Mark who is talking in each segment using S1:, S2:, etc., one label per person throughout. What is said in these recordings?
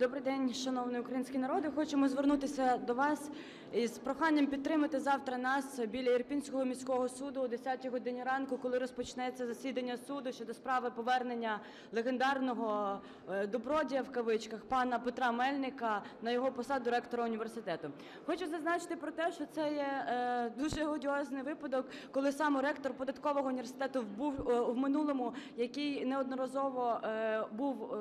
S1: Добрий день, шановний український народи. Хочемо звернутися до вас із проханням підтримати завтра нас біля Ірпінського міського суду о 10 годині ранку, коли розпочнеться засідання суду щодо справи повернення легендарного е, добродія в кавичках пана Петра Мельника на його посаду ректора університету. Хочу зазначити про те, що це є е, дуже одіозний випадок, коли саме ректор податкового університету був е, в минулому, який неодноразово був.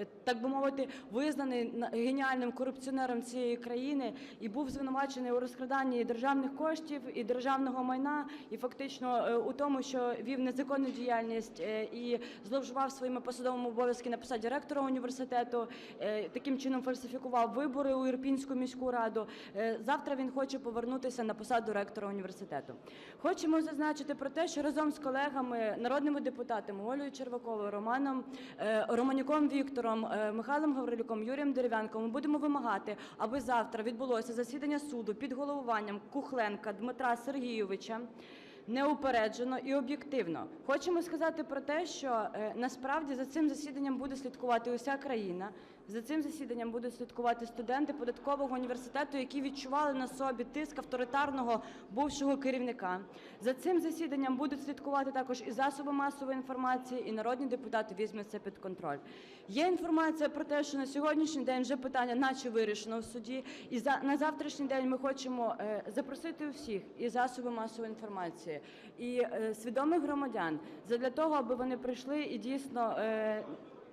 S1: Е, так би мовити, визнаний геніальним корупціонером цієї країни і був звинувачений у розкраданні державних коштів і державного майна, і фактично е, у тому, що вів незаконну діяльність е, і зловживав своїми посадовими обов'язки на посаді ректора університету, таким чином фальсифікував вибори у Ірпінську міську раду. Завтра він хоче повернутися на посаду ректора університету. Хочемо зазначити про те, що разом з колегами, народними депутатами Олею Черваковою, Романом Романюком Віктором, е, Михайлом Гаврилюком, Юрієм Дерев'янком ми будемо вимагати, аби завтра відбулося засідання суду під головуванням Кухленка Дмитра Сергійовича. Неупереджено і об'єктивно хочемо сказати про те, що е, насправді за цим засіданням буде слідкувати уся країна. За цим засіданням будуть слідкувати студенти податкового університету, які відчували на собі тиск авторитарного бувшого керівника. За цим засіданням будуть слідкувати також і засоби масової інформації, і народні депутати візьмуть це під контроль. Є інформація про те, що на сьогоднішній день вже питання, наче вирішено в суді, і за на завтрашній день ми хочемо е, запросити усіх і засоби масової інформації, і е, свідомих громадян задля того, аби вони прийшли і дійсно. Е,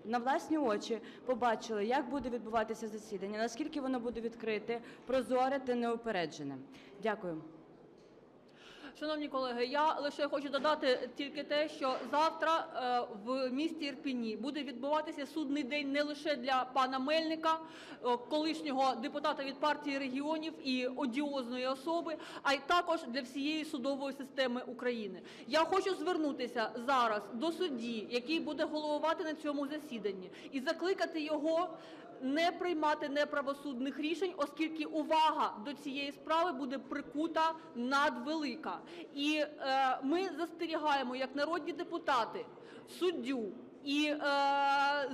S1: на власні очі побачили, як буде відбуватися засідання, наскільки воно буде відкрите, прозоре та неупереджене. Дякую.
S2: Шановні колеги, я лише хочу додати тільки те, що завтра е, в місті Ірпіні буде відбуватися судний день не лише для пана Мельника, е, колишнього депутата від партії регіонів і одіозної особи, а й також для всієї судової системи України. Я хочу звернутися зараз до судді, який буде головувати на цьому засіданні, і закликати його не приймати неправосудних рішень, оскільки увага до цієї справи буде прикута надвелика. І е, ми застерігаємо як народні депутати суддю. І е,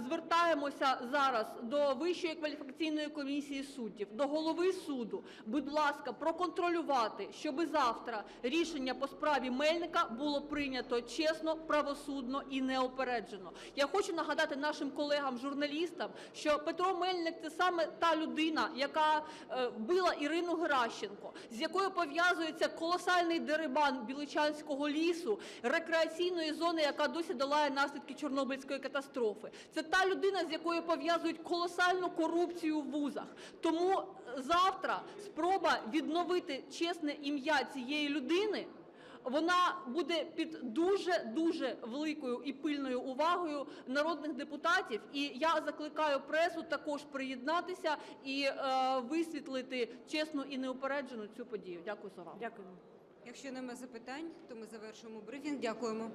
S2: звертаємося зараз до Вищої кваліфікаційної комісії суддів, до голови суду. Будь ласка, проконтролювати, щоб завтра рішення по справі Мельника було прийнято чесно, правосудно і неопереджено. Я хочу нагадати нашим колегам-журналістам, що Петро Мельник це саме та людина, яка е, била Ірину Геращенко, з якою пов'язується колосальний дерибан Біличанського лісу, рекреаційної зони, яка досі долає наслідки Чорнобильської катастрофи. Це та людина, з якою пов'язують колосальну корупцію в вузах. Тому е, завтра спроба відновити чесне ім'я цієї людини. Вона буде під дуже дуже великою і пильною увагою народних депутатів. І я закликаю пресу також приєднатися і е, висвітлити чесну і неупереджену цю подію. Дякую за увагу.
S1: Дякую.
S3: Якщо немає запитань, то ми завершуємо брифінг. Дякуємо.